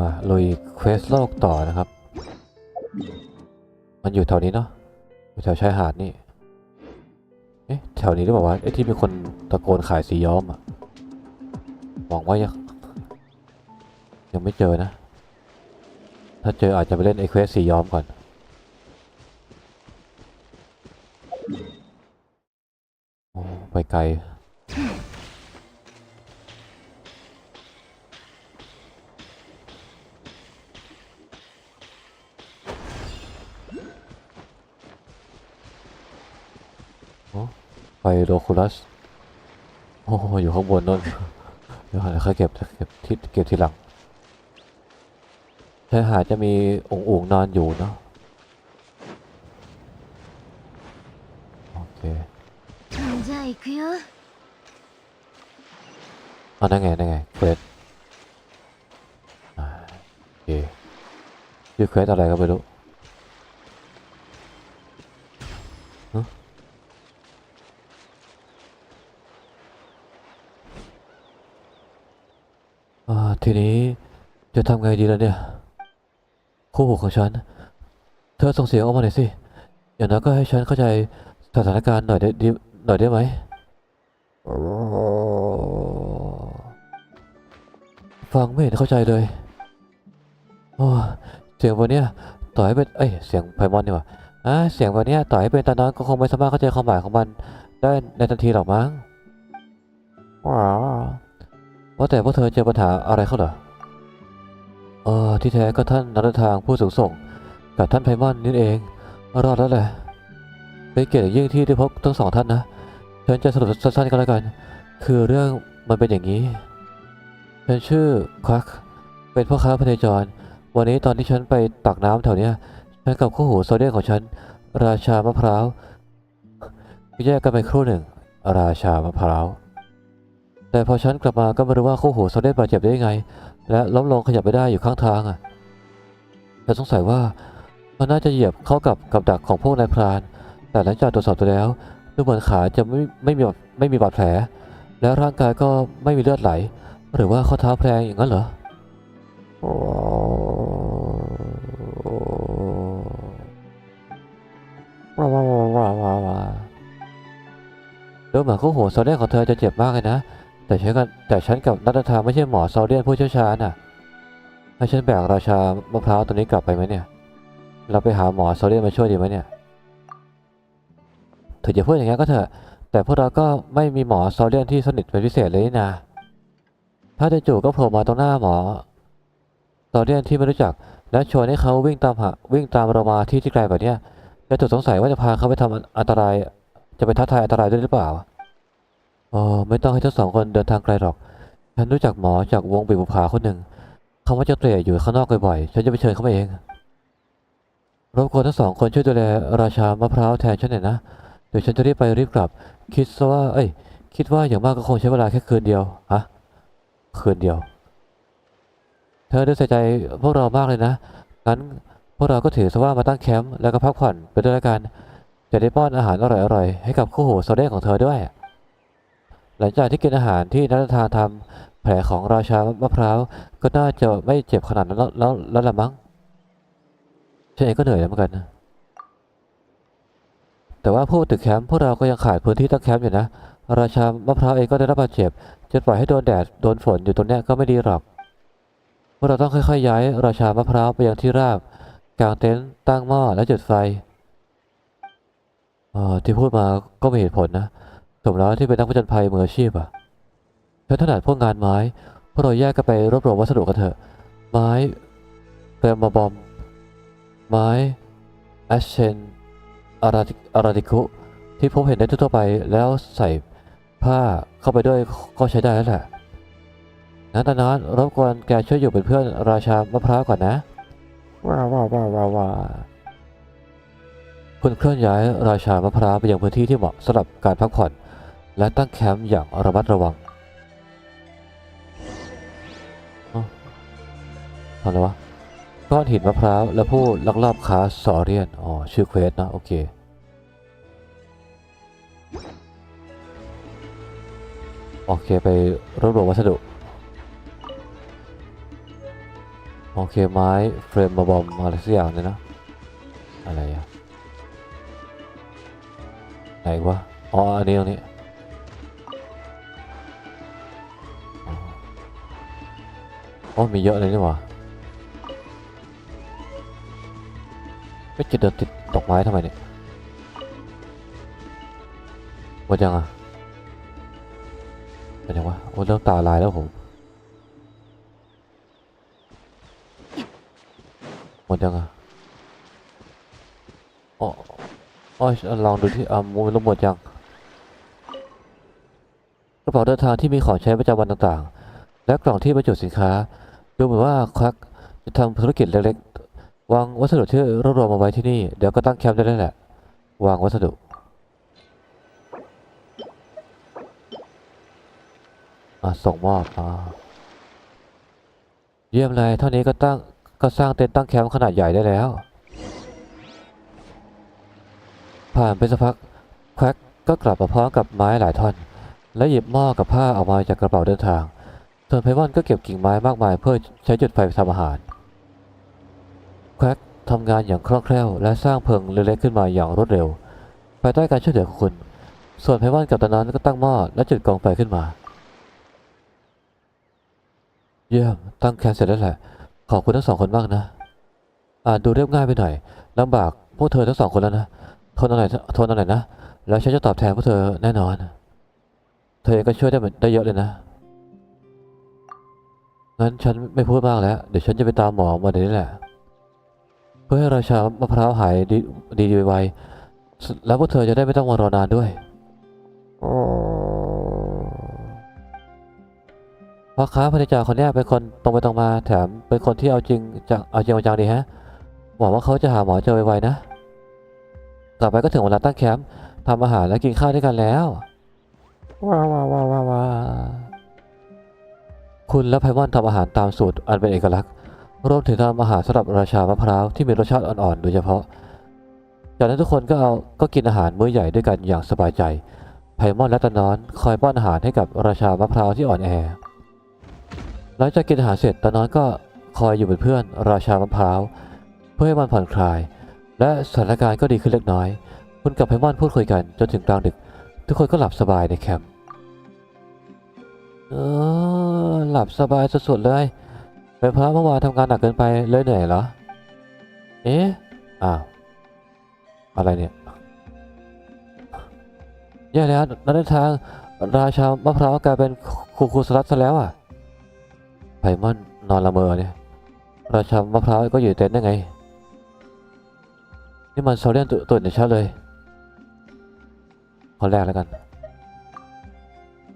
มาลุยเควสโลกต่อนะครับ มันอยู่แถวนี้เนาะอยู่แถวชายหาดนี่ เอ๊ะแถวนี้หรือเปล่าวะไอ้ที่มีคนตะโกนขายสีย้อมอะหวังว่ายังยังไม่เจอนะ ถ้าเจออาจจะไปเล่นไอ้เควสสีย้อมก่อนไปไกล โดคูลัสโอ้โหอยู่ข้างบนนั่นเดี๋ยวหาค่อยเก็บเก็บที่เก็บทีหลังชายหาจะมีองค์งนอนอยู่เนาะโอเคเอาได้ไงได้ไงเควสโอเคชื่อเควสอะไรก็ไม่รู้ ทีนี้จะทำไงดีล่ะเนี่ย คู่หูของฉัน เธอส่งเสียงออกมาหน่อยสิ อย่างน้อยก็ให้ฉันเข้าใจสถานการณ์หน่อยได้ดีหน่อยได้ไหม ฟังไม่เห็นเข้าใจเลยโอ้เสียงวันเนี้ยต่อให้เป็นเอ้ยเสียงไพมอนดีกว่าอะเสียงวันเนี้ยต่อให้เป็นตาน้อยก็คงไม่สามารถเข้าใจความหมายของมัน ได้ในทันทีหรอกมั้งว้าว ว่าแต่พวกเธอเจอปัญหาอะไรเขาเหรอเออที่แท้ก็ท่านนันทางผู้สูงส่ง กับท่านไพมอนนี่เอง รอดแล้วแหละเป็นเกียรติยิ่งที่ได้พบทั้งสองท่านนะฉันจะสรุปสั้นๆก็แล้วกัน คือเรื่องมันเป็นอย่างนี้ ฉันชื่อควัก เป็นพ่อค้าพเนจร วันนี้ตอนที่ฉันไปตักน้ำแถวเนี้ยฉันกับคู่หูโซเดียมของฉัน ราชามะพร้าวแยกกันไปครู่หนึ่ง ราชามะพร้าว แต่พอฉันกลับมาก็ไม่รู้ว่าคู่หูโซเดียมบาดเจ็บได้ยังไง และล้มลงขยับไม่ได้อยู่ข้างทางอะฉันสงสัยว่ามันน่าจะเหยียบเข้ากับกับดักของพวกนายพราน แต่หลังจากตรวจสอบตัวแล้วดูเหมือนขาจะไม่ไม่มีไม่มีบาดแผล แล้วร่างกายก็ไม่มีเลือดไหล หรือว่าข้อเท้าแพลงอย่างนั้นเหรอว้าวว้าวว้าวว้าวว้าวดูเหมือนคู่หูโซเดียของเธอจะเจ็บมากเลยนะ แต่ฉันกับแต่ฉันกับนัทธาไม่ใช่หมอโซเดียนผู้เชี่ยวชาญน่ะให้ฉันแบกราชามะพร้าวตัวนี้กลับไปไหมเนี่ย เราไปหาหมอโซเดียนมาช่วยดีไหมเนี่ยถึงจะพูดอย่างนี้ก็เถอะ แต่พวกเราก็ไม่มีหมอโซเดียนที่สนิทเป็นพิเศษเลยนี่นะถ้าจู่ก็โผล่มาตรงหน้าหมอโซเดียนที่ไม่รู้จัก และชวนให้เขาวิ่งตามหาวิ่งตามเรามาที่ที่ไกลแบบเนี้ยจะถูกสงสัยว่าจะพาเขาไปทำอันตราย จะไปท้าทายอันตรายด้วยหรือเปล่า อ๋อไม่ต้องให้ทั้งสองคนเดินทางไกลหรอก ฉันรู้จักหมอจากวงปีบุภาคนหนึ่งเขาว่าจะเตะอยู่ข้างนอกบ่อยๆ ฉันจะไปเชิญเขามาเอง รบกวนทั้งสองคนช่วยดูแลราชามะพร้าวแทนฉันหน่อยนะ เดี๋ยวฉันจะรีบไปรีบกลับ คิดซะว่า เอ้ย คิดว่าอย่างมากก็คงใช้เวลาแค่คืนเดียวฮะคืนเดียว เธอได้ใส่ใจพวกเรามากเลยนะ งั้นพวกเราก็ถือซะว่ามาตั้งแคมป์แล้วก็พักผ่อนไปด้วยกัน จะได้ป้อนอาหารอร่อยๆให้กับคู่หูโซเดนของเธอด้วย หลังจากที่กินอาหารที่นักทาทำแผลของราชามะพร้าวก็น่าจะไม่เจ็บขนาดนั้นแล้วแล้วแล้วละมั้งฉันเองก็เหนื่อยแล้วเหมือนกันนะแต่ว่าผู้ตึกแคมป์พวกเราก็ยังขาดพื้นที่ตั้งแคมป์อยู่นะ ราชามะพร้าวเองก็ได้รับบาดเจ็บจะปล่อยให้โดนแดดโดนฝนอยู่ตรงเนี้ยก็ไม่ดีหรอกพวกเราต้องค่อยๆย้าย ราชามะพร้าวไปยังที่ราบกางเต็นท์ตั้งหม้อและจุดไฟที่พูดมาก็มีเหตุผลนะ สมแล้วที่เป็นนักผจญภัยมืออาชีพอะฉันถนัดพวกงานไม้พวกเราแยกกันไปรวบรวมวัสดุกันเถอะ ไม้เปรมาบอม ไม้แอชเชนอาราติอาราติคุที่พบเห็นได้ทั่วๆไปแล้วใส่ผ้าเข้าไปด้วยก็ใช้ได้แล้วแหละงั้นตอนนั้นรบกวนแกช่วยอยู่เป็นเพื่อนราชามะพร้าวก่อนนะ ว้าวว้าวว้าวว้าวว้าวคุณเคลื่อนย้ายราชามะพร้าวไปยังพื้นที่ที่เหมาะสำหรับการพักผ่อน และตั้งแคมป์อย่างระมัดระวังอ้าวทำอะไรวะก้อนหินมะพร้าว และผู้ลักลอบค้าสอเรียน อ๋อ ชื่อเควสนะ โอเค โอเค ไปรวบรวมวัสดุ โอเค ไม้ เฟรมมาบอมอะไรสักอย่างเนี่ยนะ อะไรอะไหนวะ อ๋อ อันนี้ตรงนี้ โอ๋อมีเยอะเลยนี่หว่าไม่จะเดินติดดอกไม้ทำไมเนี่ยหมดยังอะเป็นยังวะโอ้เริ่มตาลายแล้วผมหมดยังอะอ๋ออ๋อลองดูที่อ่ามูลหมดยังกระเป๋าเดินทางที่มีของใช้ประจำวันต่างๆ และกล่องที่บรรจุสินค้า ดูเหมือนว่าควักจะทำธุรกิจเล็กๆ วางวัสดุที่รวบรวมมาไว้ที่นี่ เดี๋ยวก็ตั้งแคมป์ได้แล้วแหละ วางวัสดุอะส่งมอบอ่าเยี่ยมเลย เท่านี้ก็ตั้งก็สร้างเต็นท์ตั้งแคมป์ขนาดใหญ่ได้แล้ว ผ่านไปสักพักแควักก็กลับมาพร้อมกับไม้หลายท่อน และหยิบหม้อกับผ้าออกมาจากกระเป๋าเดินทาง ส่วนไพมอนก็เก็บกิ่งไม้มากมายเพื่อใช้จุดไฟทำอาหารแควักทำงานอย่างคล่องแคล่วและสร้างเพลิงเล็กๆขึ้นมาอย่างรวดเร็วภายใต้การช่วยเหลือของคุณ ส่วนไพมอนกับตอนนั้นก็ตั้งหม้อและจุดกองไฟขึ้นมา เยี่ยมตั้งแคมป์เสร็จแล้วแหละ ขอบคุณทั้งสองคนมากนะอ่านดูเรียบง่ายไปหน่อยลำบากพวกเธอทั้งสองคนแล้วนะทนเอาหน่อยทนเอาหน่อยนะ แล้วฉันจะตอบแทนพวกเธอแน่นอน เธอเองก็ช่วยได้เหมือนได้เยอะเลยนะ งั้นฉันไม่พูดมากแล้ว เดี๋ยวฉันจะไปตามหมอมาเดี๋ยวนี้แหละ เพื่อให้ราชามะพร้าวหายดีดีไวๆแล้วพวกเธอจะได้ไม่ต้องมารอนานด้วยพ่อค้าพนิจาคนนี้เป็นคนตรงไปตรงมาแถมเป็นคนที่เอาจริงจังเอาจริงเอาจังดีฮะหวังว่าเขาจะหาหมอเจอไวๆนะต่อไปก็ถึงเวลาตั้งแคมป์ทำอาหารและกินข้าวด้วยกันแล้วว้าวว้าวว้าวว้าว คุณและไพมอนทำอาหารตามสูตรอันเป็นเอกลักษณ์ รวมถึงทำอาหารสำหรับราชามะพร้าวที่มีรสชาติอ่อนๆ โดยเฉพาะ จากนั้นทุกคนก็เอาก็กินอาหารมื้อใหญ่ด้วยกันอย่างสบายใจ ไพมอนและตะนอนคอยป้อนอาหารให้กับราชามะพร้าวที่อ่อนแอ หลังจากกินอาหารเสร็จตะนอนก็คอยอยู่เป็นเพื่อนราชามะพร้าวเพื่อให้มันผ่อนคลาย และสถานการณ์ก็ดีขึ้นเล็กน้อย คุณกับไพมอนพูดคุยกันจนถึงกลางดึก ทุกคนก็หลับสบายในแคมป์เออ หลับสบายสุดๆเลยเป็นเพราะเมื่อวานทำงานหนักเกินไปเลยเหนื่อยเหรอ เอ๊ะ อ้าว อะไรเนี่ยแย่แล้วนันทางราชามะพร้าวกลายเป็นคูคูสลัดซะแล้วอะไพมอนนอนละเมอเนี่ย ราชามะพร้าวก็อยู่เต็นท์ได้ไง นี่มันโซเลียนตัวตัวในชาเลยคนแรกแล้วกัน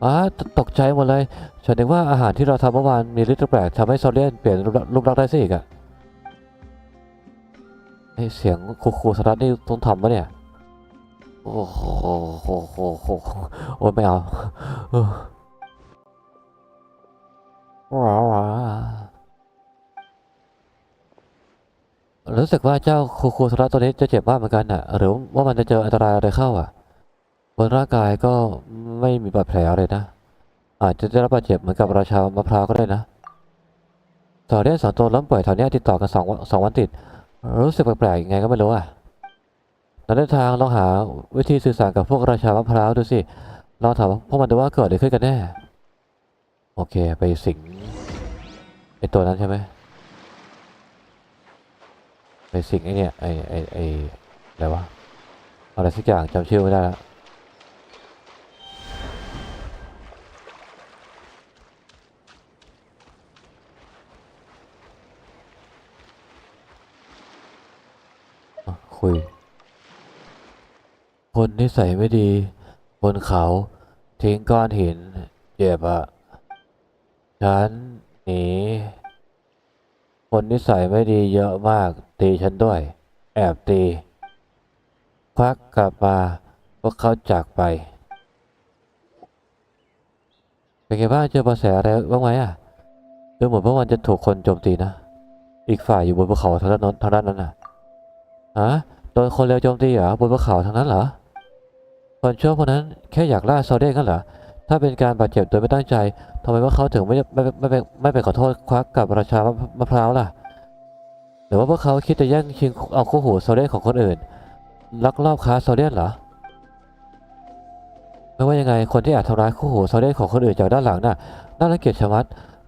อ้าตกใจหมดเลย ฉันนึกว่าอาหารที่เราทำเมื่อวานมีฤทธิ์แปลกทำให้โซเลียนเปลี่ยนรูปลักษณ์รูปลักได้ซะอีกอะไอเสียงคูคูสลัดนี่ต้องทำปะเนี่ย โอ้โหโอ้โหโอ้โหโอ้ไม่เอาว้าวว้าวรู้สึกว่าเจ้าคูคูสลัดตัวนี้จะเจ็บมากเหมือนกันอะหรือว่ามันจะเจออันตรายอะไรเข้าอะ นร่างกายก็ไม่มีบาดแผลอะไรนะ อาจจะได้รับบาดเจ็บเหมือนกับราชามะพร้าวก็ได้นะต่อเรื่องสองตัวล้มป่วยแถวนี้ติดต่อกันสองวันสองวันติด รู้สึกแปลกๆยังไงก็ไม่รู้อะนักเดินทางลองหาวิธีสื่อสารกับพวกราชามะพร้าวดูสิลองถามพวกมันดูว่าเกิดอะไรขึ้นกันแน่ โอเคไปสิงไอตัวนั้นใช่ไหมไปสิงไอเนี่ยไอไอไออะไรวะอะไรสักอย่างจำชื่อไม่ได้แล้ว คุย คนนิสัยไม่ดี บนเขาทิ้งก้อนหินเจ็บอะฉันหนี คนนิสัยไม่ดีเยอะมาก ตีฉันด้วย แอบตีควักกลับมาพวกเขาจากไป เป็นไงบ้างเจอเบาะแสอะไรบ้างไหมอะดูเหมือนว่ามันจะถูกคนโจมตีนะ อีกฝ่ายอยู่บนภูเขาทางด้านนั้นทางด้านนั้นน่ะ ฮะโดนคนเลวโจมตีเหรอบนภูเขาทั้งนั้นเหรอคนชั่วพวกนั้นแค่อยากล่าโซเดียกันเหรอถ้าเป็นการบาดเจ็บโดยไม่ตั้งใจทำไมว่าเขาถึงไม่ไม่ไม่ไม่ไม่ไปขอโทษควักกับราชามะพร้าวล่ะหรือว่าพวกเขาคิดจะแย่งชิงเอาคู่หูโซเดียของคนอื่นลักลอบค้าโซเดียเหรอไม่ว่ายังไงคนที่อาจทำร้ายคู่หูโซเดียของคนอื่นจากด้านหลังน่ะน่ารังเกียจชะมัด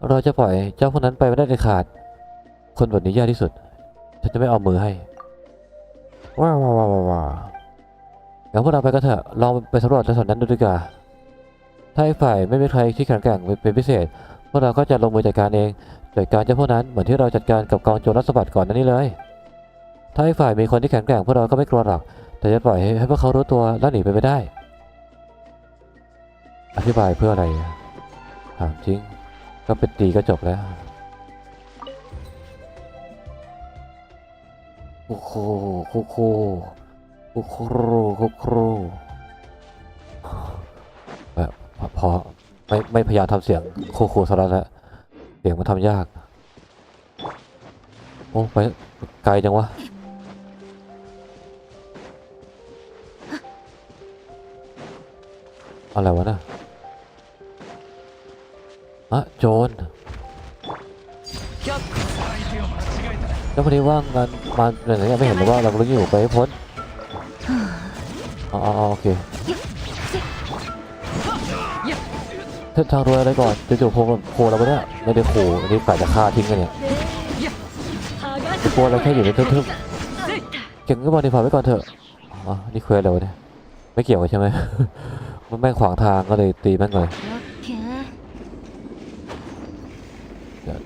เราจะปล่อยเจ้าพวกนั้นไปไม่ได้เด็ดขาด คนแบบนี้แย่ที่สุด ฉันจะไม่เอามือให้ ว้าวว้าวว้าวว้าวว้วงั้นพวกเราไปกันเถอะลองไปสำรวจแถวๆนั้นดูดีกว่าถ้าอีกฝ่ายไม่มีใครที่แข็งแกร่งเป็นพิเศษ พวกเราก็จะลงมือจัดการเองจัดการเจ้าพวกนั้นเหมือนที่เราจัดการกับกองโจรรัสบัติก่อนนั่นนี่เลย ถ้าอีกฝ่ายมีคนที่แข็งแกร่งพวกเราก็ไม่กลัวหรอก แต่จะปล่อยให้พวกเขารู้ตัวแล้วหนีไปไม่ได้ อธิบายเพื่ออะไรถามจริง ก็เป็นตีก็จบแล้ว โอ้โหโอ้โหโอ้โหโอ้โหแบบพอไม่ไม่พยายามทำเสียงโคโคสลัดแล้วเสียงมันทำยาก โอ้ไปไกลจังวะอะไรวะน่ะอะโจร แล้วพอดีว่างงานมาไหนๆไม่เห็นว่าเรากำลังอยู่ไปให้พ้นอ๋อโอเคเส้นทางรวยอะไรก่อนจู่ๆโคโคเราไปแล้วไม่ได้โคอันนี้กาจะฆ่าทิ้งกันเนี่ยโคเราแค่อยู่ในทึบๆเก่งก็บอลดีผ่านไปก่อนเถอะอ๋อนี่เคลียร์แล้วเนี่ยไม่เกี่ยวใช่ไหมมันแม่งขวางทางก็เลยตีแม่งเลย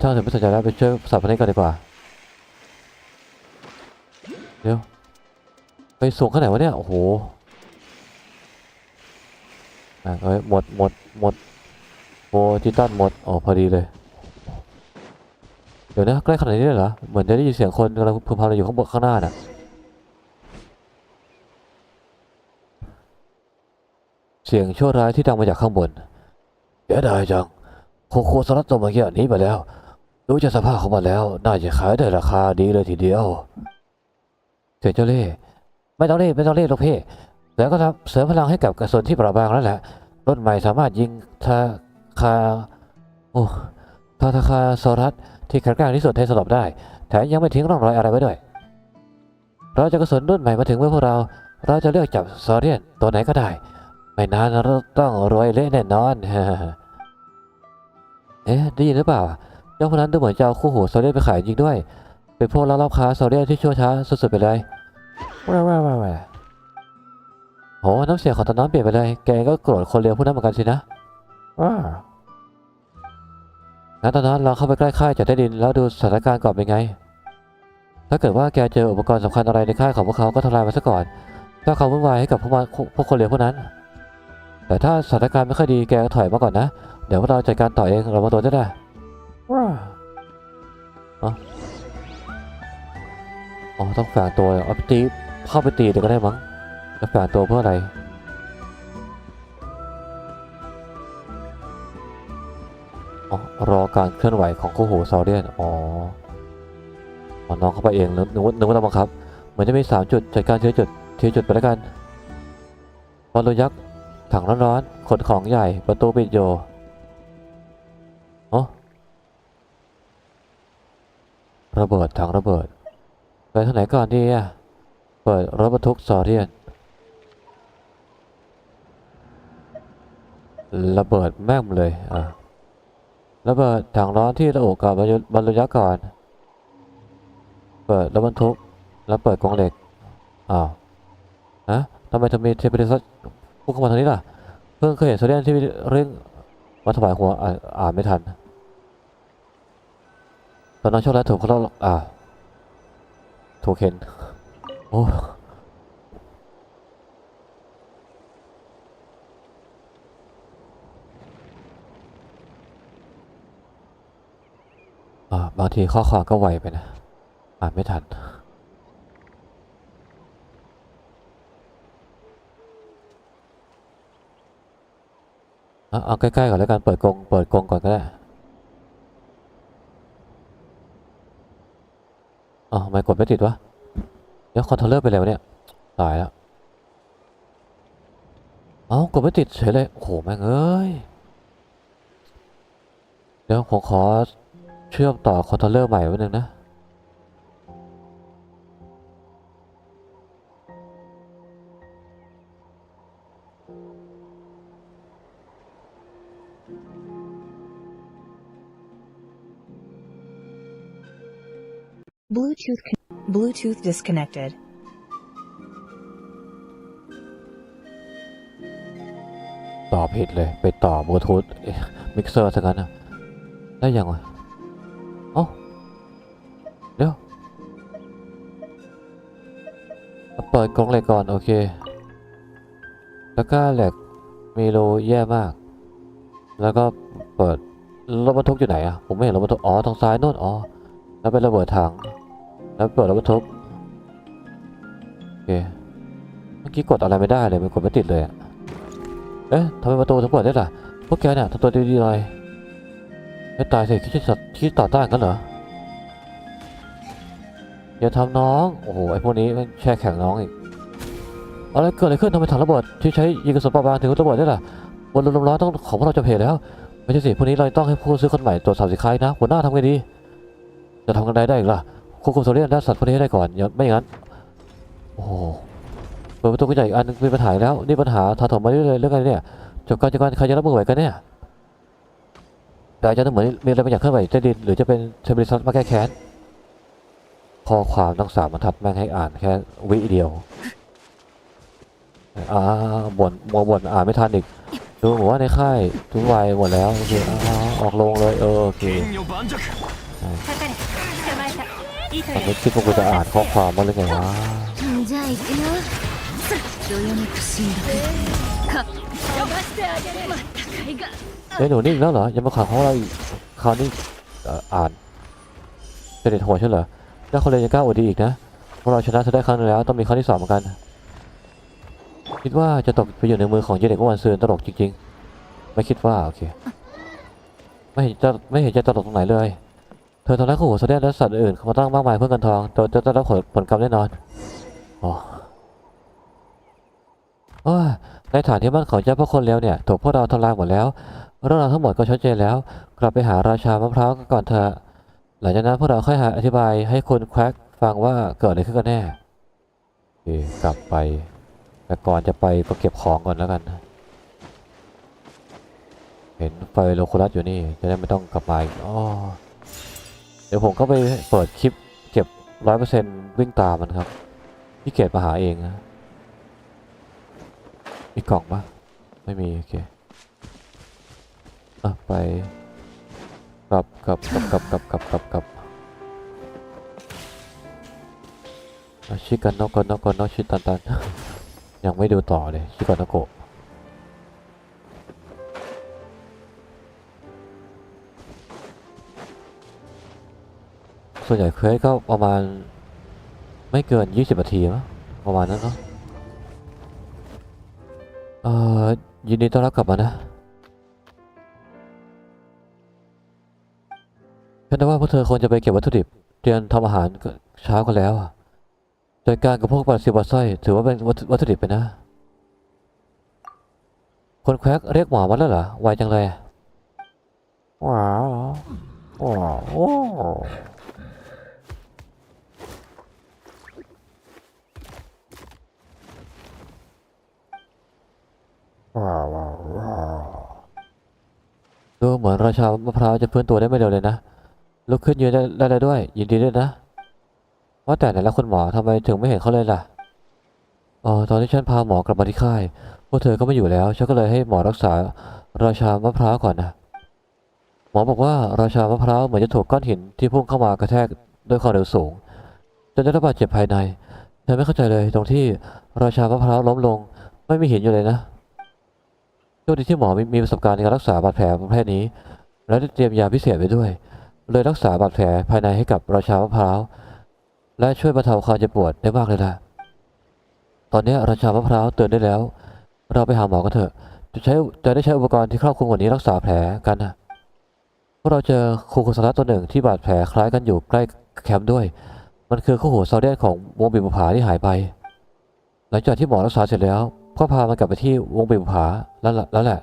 ถ้าถึงไม่สนใจแล้วไปช่วยสับพันธุ์ก่อนดีกว่า เดี๋ยวไปสูงขนาดไหนวะเนี่ย โอ้โหอะเอ้ยหมดหมดหมดโอ้ทิตันหมดอ๋อพอดีเลย เดี๋ยวนะใกล้ขนาดนี้เลยเหรอ เหมือนจะได้ยินเสียงคนกำลังพึมพำอะไรอยู่ข้างบนข้างหน้าน่ะเสียงชั่วร้ายที่ดังมาจากข้างบนเสียดายจังโคโคสลัดตัวเมื่อกี้หนี้ไปแล้วดูจากสภาพของมันแล้ว น่าจะขายได้ราคาดีเลยทีเดียว เสียงเจ้าเล่ห์ไม่ต้องเล่ไม่ต้องเล่ห์ลูกพี่แล้วก็ทำเสริมพลังให้กับกระสุนที่เปราะบางแล้วแหละรถใหม่สามารถยิงทาคาโอ้ทาทาคาโซรัสที่แข็งแกร่งที่สุดให้สลบได้แถมยังไม่ทิ้งร่องรอยอะไรไว้ด้วย เราจะกระสุนรุ่นใหม่มาถึงเมื่อพวกเรา เราจะเลือกจับซอเรียนตัวไหนก็ได้ ไม่นานเราต้องรวยเละแน่นอนเอ๊ะได้ยินหรือเปล่าเจ้าคนนั้นดูเหมือนจะเอาคู่หูโซเดียนไปขายจริงด้วย เป็นพวกลักลอบค้าโซเดียที่ชั่วช้าสุดๆไปเลยว้าวว้าวว้าวว้าวโหน้ำเสียงของตอนนั้นเปลี่ยนไปเลย แกก็โกรธคนเลวพวกนั้นเหมือนกันสินะว้างั้นตอนนั้นเราเข้าไปใกล้ค่ายจากใต้ดินแล้วดูสถานการณ์ก่อนเป็นไง ถ้าเกิดว่าแกเจออุปกรณ์สำคัญอะไรในค่ายของพวกเขาก็ทำลายมันซะก่อนสร้างความวุ่นวายให้กับพวกมันพวกคนเลวพวกนั้น แต่ถ้าสถานการณ์ไม่ค่อยดีแกก็ถอยมาก่อนนะ เดี๋ยวพวกเราจัดการต่อเองเรามาตัวจะได้ว้าอ๋อ อ๋อต้องแฝงตัวเอาไปตีเข้าไปตีเดี๋ยวก็ได้มั้งแล้วแฝงตัวเพื่ออะไรอ๋อรอการเคลื่อนไหวของคู่หูซาเดียนอ๋ออ๋อน้องเข้าไปเองนึกนึกว่านึกว่าเราบังคับเหมือนจะมีสามจุดจัดการทีละจุดทีละจุดไปแล้วกันบอลลูนยักษ์ถังร้อนๆขนของใหญ่ประตูปิดโยระเบิดถังระเบิด ไปทางไหนก่อนดีอะ เปิดรถบรรทุกซอเรียน ระเบิดแม่งเลยอะระเบิดถังร้อนที่ระอุกับบรรยุบรรลุยักษ์ก่อน เปิดรถบรรทุก แล้วเปิดกรงเหล็ก อ้าวฮะทำไมจะมีเทปเปอร์พุ่งเข้ามาทางนี้ล่ะ เพิ่งเคยเห็นโซเดียนที่เร่งมาถวายหัวอ่านไม่ทัน ตอนนั้นโชคร้ายถูกเขาล่าอ่า ถูกเห็นโอ้าบางทีข้อความก็ไวไปนะ อ่านไม่ทันเอาเอาใกล้ๆก่อนแล้วกันเปิดกรงเปิดกรงก่อนก็ได้ อ๋อไม่กดไม่ติดวะเดี๋ยวคอนโทรลเลอร์ไปแล้วเนี่ย ตายแล้ว เอ้ากดไม่ติดเฉยเลย โอ้โหแม่งเอ้ย เดี๋ยวผมขอเชื่อมต่อคอนโทรลเลอร์ใหม่ไว้หนึ่งนะ Bluetooth con- Bluetooth disconnected. ต่อผิดเลย ไปต่อบลูทูธมิกเซอร์ซะงั้นนะได้ยังวะเอ้าเดี๋ยวเปิดกรงเล็กก่อน โอเค แล้วก็เหลกมีรูแย่มาก แล้วก็เปิดรถบรรทุกอยู่ไหนอะผมไม่เห็นรถบรรทุกอ๋อทางซ้ายโน่นอ๋อแล้วเป็นระเบิดถัง แล้วเปิดรถบรรทุกโอเคเมื่อกี้กดอะไรไม่ได้เลยมันกดไม่ติดเลยอะเอ๊ะทำไมประตูถึงเปิดได้ล่ะพวกแกเนี่ยทำตัวดีๆหน่อยไม่ตายสิคิดจะคิดต่อต้านกันเหรออย่าทำน้องโอ้โหไอพวกนี้มันแช่แข็งน้องอีกอะไรเกิดอะไรขึ้นทำไมถังระเบิดที่ใช้ยิงกระสุนปราบางถึงระเบิดได้ล่ะบนลมร้อนต้องของพวกเราจะเพลแล้วไม่ใช่สิพวกนี้เราต้องให้ผู้ซื้อคนใหม่ตรวจสอบสินค้านะหัวหน้าทำไงดี จะทำกันได้ได้อีกล่ะ ควบคุมโซเดียมและสัตว์พวกนี้ให้ได้ก่อนอย่าไม่อย่างนั้น โอ้โหเปิดประตูกุญแจอีกอันนึงมีปัญหาอีกแล้ว นี่ปัญหาถาโถมมาเรื่อยๆเรื่องอะไรเนี่ยจบการจัดการใครจะรับมือไหวกันเนี่ยแต่อาจจะเหมือนมีอะไรบางอย่างเคลื่อนไหวใต้ดินหรือจะเป็นเทเบลิซัสมาแก้แค้นข้อความทั้งสามบรรทัดแม่งให้อ่านแค่วิเดียวอ่าบ่นมัวบ่นอ่านไม่ทันอีกดูเหมือนว่าในค่ายทุกวัยหมดแล้วโอเคอ่าออกลงเลยเออโอเค ตอนนี้คิดว่ากูจะอ่านข้อความว่าเรื่องไงวะเฮ้ยหนูนี่อีกแล้วเหรอยังมาขังของเราอีกคราวนี้อ่านเป็นเด็ดหัวใช่เหรอถ้าคนเลยยังกล้าอวดดีอีกนะพวกเราชนะเธอได้ครั้งนึงแล้วต้องมีครั้งที่สองเหมือนกัน คิดว่าจะตกไปอยู่ในมือของเจเด็กวันซืนตลกจริงๆ ไม่คิดว่าโอเค ไม่เห็นจะไม่เห็นจะตลกตรงไหนเลย เธอทำร้ายคู่หูแสดงและสัตว์อื่นเขามาตั้งมากมายเพื่อเงินทองโดยจะได้รับผลผลกรรมแน่นอนอ๋อโอ้ยในฐานที่มั่นของเจ้าพระคนแล้วเนี่ยถูกพวกเราทำลายหมดแล้วเรื่องราวทั้งหมดก็ชัดเจนแล้ว กลับไปหาราชามะพร้าวกันก่อนเถอะหลังจากนั้นพวกเราค่อยหาอธิบายให้คุณแควกฟังว่าเกิดอะไรขึ้นกันแน่โอเกลับไป แต่ก่อนจะไปก็เก็บของก่อนแล้วกัน เห็นไฟโลคูลัสอยู่นี่จะได้ไม่ต้องกลับมาอีกอ๋อ เดี๋ยวผมก็ไปเปิดคลิปเก็บร้อยเปอร์เซ็นต์วิ่งตามมันครับพี่เกดมาหาเองนะมีกล่องปะไม่มี โอเคอะไปกลับกลับกลับกลับกลับกลับกลับชิกันโนกโนโกโนชิตันตันยังไม่ดูต่อเลยชิกันโนโกะ ส่วนใหญ่เควสก็ประมาณ ไม่เกิน 20นาทีมั้งประมาณนั้นเนาะเอ่อยินดีต้อนรับกลับมานะฉันว่าพวกเธอควรจะไปเก็บวัตถุดิบเตรียมทำอาหารก็เช้ากันแล้วอะจัดการกับพวกปลาซิวาสร้อยถือว่าเป็นวัตถุดิบไปนะ คนแควกเรียกหมอมาแล้วเหรอไวจังเลยว้าวว้าวว้าว ดูเหมือนราชามะพร้าวจะฟื้นตัวได้ไม่เร็วเลยนะ ลุกขึ้นยืนได้ได้เลยด้วย ยินดีด้วยนะ ว่าแต่ไหนละคุณหมอทำไมถึงไม่เห็นเขาเลยล่ะอ๋อตอนที่ฉันพาหมอกลับมาที่ค่ายพวกเธอก็ไม่อยู่แล้ว ฉันก็เลยให้หมอรักษาราชามะพร้าวก่อนนะ หมอบอกว่าราชามะพร้าวเหมือนจะถูกก้อนหินที่พุ่งเข้ามากระแทกด้วยความเร็วสูงจนได้รับบาดเจ็บภายในฉันไม่เข้าใจเลยตรงที่ราชามะพร้าวล้มลง ไม่มีหินอยู่เลยนะ โชคดีที่หมอมีประสบการณ์ในการรักษาบาดแผลประเภทนี้ และได้เตรียมยาพิเศษไว้ด้วย เลยรักษาบาดแผลภายในให้กับราชามะพร้าว และช่วยบรรเทาความเจ็บปวดได้มากเลยล่ะ ตอนนี้ราชามะพร้าวเตือนได้แล้ว เราไปหาหมอกันเถอะ จะใช้จะได้ใช้อุปกรณ์ที่ครอบคลุมกว่านี้รักษาแผลกันนะพวกเราเจอคูคุสระตัวหนึ่งที่บาดแผลคล้ายกันอยู่ใกล้แคมป์ด้วย มันคือคู่หูซาเดียนของวงบีบผาที่หายไป หลังจากที่หมอรักษาเสร็จแล้ว ก็พามันกลับไปที่วงบีบุผาแล้วแล้วแหละ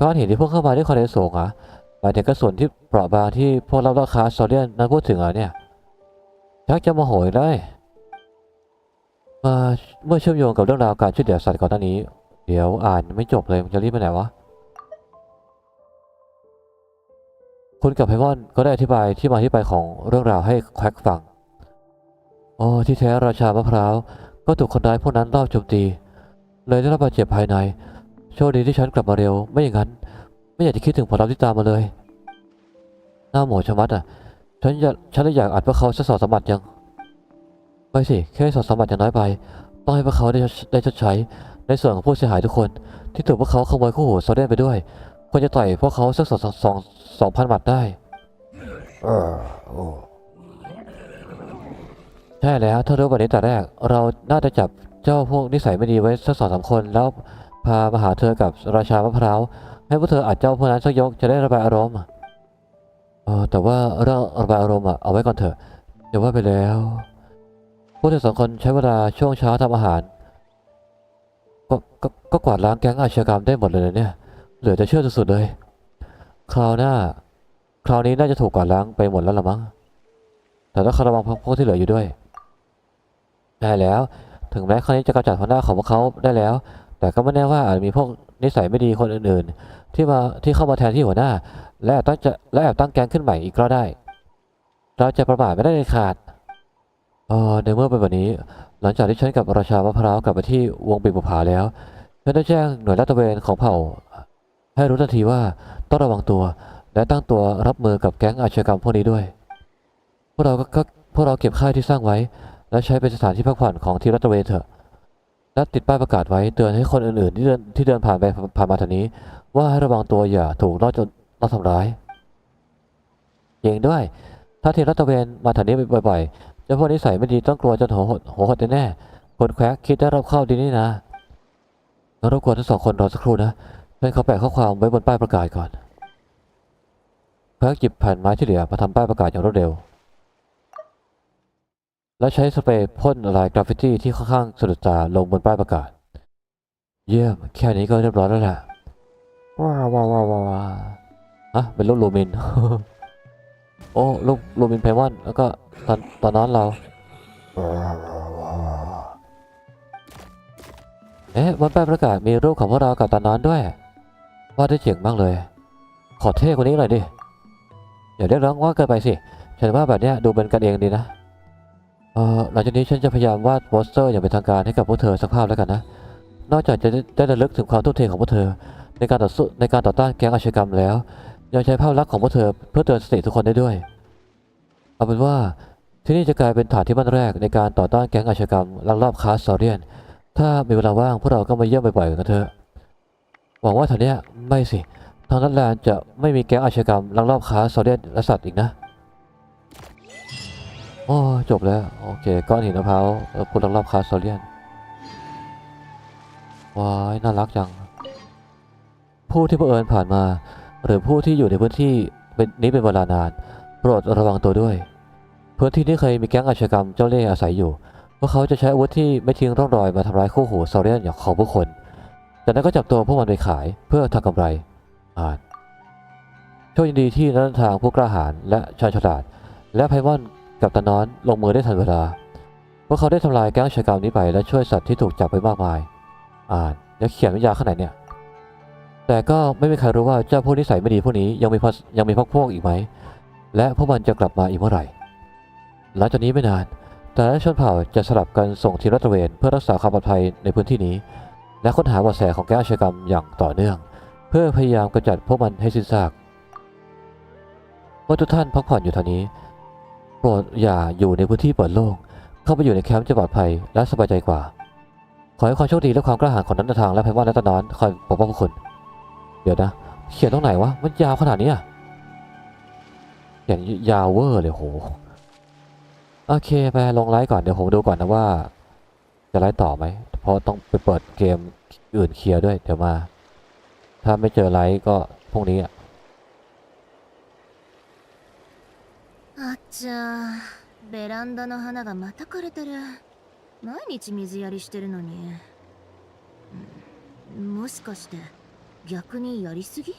ก้อนหินที่พุ่งเข้ามาด้วยความเร็วสูงอะหมายถึงกระสุนที่เปราะบางที่พวกเราราคาโซเดียนนั้นพูดถึงเหรเนี่ยชักจะโมาโหยได้มาเมื่อเชื่อมโยงกับเรื่องราวการช่วยเหลือสัตว์ก่อนหน้านี้ เดี๋ยวอ่านไม่จบเลยมันจะรีบไปไหนวะคุณกับไพมอนก็ได้อธิบายที่มาที่ไปของเรื่องราวให้แควกฟัง อ๋อ ที่แท้ราชามะพร้าว ก็ถูกคนร้ายพวกนั้นรอบโจมตี เลยได้รับบาดเจ็บภายใน โชคดีที่ฉันกลับมาเร็ว ไม่อย่างนั้น ไม่อยากจะคิดถึงผลลัพธ์ที่ตามมาเลย หน้าหมอชะมัดอะ ฉันอยากฉันเลยอยากอัดพวกเขาสักสองสามหมัดยัง ไม่สิ แค่สองสามหมัดยังน้อยไป ต้องให้พวกเขาได้ได้ชดใช้ ในส่วนของผู้เสียหายทุกคน ที่ถูกพวกเขาขโมยคู่หูโซเดนไปด้วยควรจะต่อยพวกเขาสักสองสองสองสองพันหมัดได้ เออโอ้ ใช่แล้วถ้ารู้แบบนี้แต่แรก เราน่าจะจับเจ้าพวกนิสัยไม่ดีไว้สักสองสามคน แล้วพามาหาเธอกับราชามะพร้าวให้พวกเธออัดเจ้าพวกนั้นสักยกจะได้ระบายอารมณ์เออแต่ว่าเรื่องระบายอารมณ์อะเอาไว้ก่อนเถอะเดี๋ยวว่าไปแล้วพวกเธอสองคนใช้เวลาช่วงเช้าทำอาหารก็ก็ก็กวาดล้างแก๊งอาชญากรรมได้หมดเลยนะเนี่ยเหลือจะเชื่อสุดๆเลย คราวหน้า คราวนี้น่าจะถูกกวาดล้างไปหมดแล้วละมั้งแต่ต้องระวังพวกที่เหลืออยู่ด้วย ได้แล้ว ถึงแม้ครั้งนี้จะกำจัดหัวหน้าของพวกเขาได้แล้ว แต่ก็ไม่แน่ว่าอาจมีพวกนิสัยไม่ดีคนอื่นๆ ที่มาที่เข้ามาแทนที่หัวหน้า และตั้งจะและแอบตั้งแก๊งขึ้นใหม่อีกก็ได้ เราจะประมาทไม่ได้เลยขาดเออในเมื่อเป็นแบบนี้ หลังจากที่ฉันกับราชามะพร้าวกลับไปที่วงปีบุผาแล้วฉันได้แจ้งหน่วยลาดตระเวนของเผ่า ให้รู้ทันทีว่าต้องระวังตัว และตั้งตัวรับมือกับแก๊งอาชญากรรมพวกนี้ด้วย พวกเราก็ก็พวกเราเก็บค่ายที่สร้างไว้ และใช้เป็นสถานที่พักผ่อนของทีมลาดตเวนเถอะและติดป้ายประกาศไว้เตือนให้คนอื่นๆ ที่เดินที่เดินผ่านไปผ่านมาทางนี้ ว่าให้ระวังตัวอย่าถูกล่อจนล่อทำร้ายเองด้วย ถ้าทีมลาดตเวนมาทางนี้บ่อยๆเจ้าพวกนิสัยไม่ดีต้องกลัวจนหัวหดหัวหดแน่ๆคนแควกคิดได้รอบเข้าดีนี่นะงั้นรบกวนทั้งสองคนรอสักครู่นะให้เขาแปะข้อความไว้บนป้ายประกาศก่อนแควหยิบแผ่นไม้ที่เหลือมาทำป้ายประกาศอย่างรวดเร็ว และใช้สเปรย์พ่นลายกราฟฟิตี้ที่ค่อนข้างสะดุดตาลงบนป้ายประกาศ เยี่ยม แค่นี้ก็เรียบร้อยแล้วแหละว้าวว้าวว้าวว้าวอะเป็นรูปลูมิน โอ้รูปลูมินไพมอน แล้วก็ตอนตอนนั้นเรา เอ๊ะบนป้ายประกาศมีรูปของพวกเรากับตอนนั้นด้วยวาดได้เจ๋งมากเลย ขอเท่กว่านี้หน่อยดิ อย่าเรียกร้องว่าเกินไปสิ ฉันว่าแบบเนี้ยดูเป็นกันเองดีนะ หลังจากนี้ฉันจะพยายามวาดโปสเตอร์อย่างเป็นทางการให้กับพวกเธอสักภาพแล้วกันนะ นอกจากจะได้ระลึกถึงความทุ่มเทของพวกเธอ ในการต่อสู้ในการต่อต้านแก๊งอาชญากรรมแล้ว ยังใช้ภาพลักษณ์ของพวกเธอเพื่อเตือนสติทุกคนได้ด้วย เอาเป็นว่าที่นี่จะกลายเป็นฐานที่มั่นแรกในการต่อต้านแก๊งอาชญากรรมลักลอบค้าสอเรียน ถ้ามีเวลาว่างพวกเราก็มาเยี่ยมบ่อยๆกันเถอะ หวังว่าแถวนี้ไม่สิ ทางนั้นแลนจะไม่มีแก๊งอาชญากรรมลักลอบค้าสอเรียนและสัตว์อีกนะ โอ้ จบแล้ว โอเค ก้อนหินมะพร้าวเอ่อผู้ลักลอบค้าโซเลียนว้ายน่ารักจัง ผู้ที่เอิญผ่านมา หรือผู้ที่อยู่ในพื้นที่เป็นนี้เป็นเวลานาน โปรดระวังตัวด้วย พื้นที่นี้เคยมีแก๊งอาชญากรรมเจ้าเล่ห์อาศัยอยู่พวกเขาจะใช้อาวุธที่ไม่ทิ้งร่องรอยมาทำร้ายคู่หูโซเลียนอย่างของผู้คน จากนั้นก็จับตัวพวกมันไปขายเพื่อทำกำไร อ่านโชคดีที่นักเดินทางผู้กล้าหาญและชาญฉลาด และไพมอน กับตานอนลงมือได้ทันเวลา พวกเขาได้ทำลายแก๊งอาชญากรรมนี้ไปและช่วยสัตว์ที่ถูกจับไปมากมาย อ่านแล้วเขียนวิญญาข้างไหนเนี่ย แต่ก็ไม่มีใครรู้ว่าเจ้าพวกนิสัยไม่ดีพวกนี้ยังมีพยังมีพวกพวกอีกไหม และพวกมันจะกลับมาอีกเมื่อไหร่ หลังจากนี้ไม่นาน แต่ละชนเผ่าจะสลับกันส่งทีมรัตระเวนเพื่อรักษาความปลอดภัยในพื้นที่นี้ และค้นหาเบาะแสของแก๊งอาชญากรรมอย่างต่อเนื่อง เพื่อพยายามกำจัดพวกมันให้สิ้นซากเมื่อทุกท่านพักผ่อนอยู่เท่านี้ โปรดอย่าอยู่ในพื้นที่เปิดโล่งเข้าไปอยู่ในแคมป์จะปลอดภัยและสบายใจกว่า ขอให้ความโชคดีและความกล้าหาญของนันทางและไพวันและตนอนคอยปกป้องพวกคุณเดี๋ยวนะ เขียนตรงไหนวะมันยาวขนาดนี้อะเขียนยาวเวอร์เลยโหโอเคไปลงไลฟ์ก่อนเดี๋ยวผมดูก่อนนะว่า จะไลฟ์ต่อไหมเพราะต้องไปเปิดเกมอื่นเคลียร์ด้วยเดี๋ยวมา ถ้าไม่เจอไลฟ์ก็พรุ่งนี้อะ あっちゃんベランダの花がまた枯れてる。毎日水やりしてるのに。もしかして逆にやりすぎ？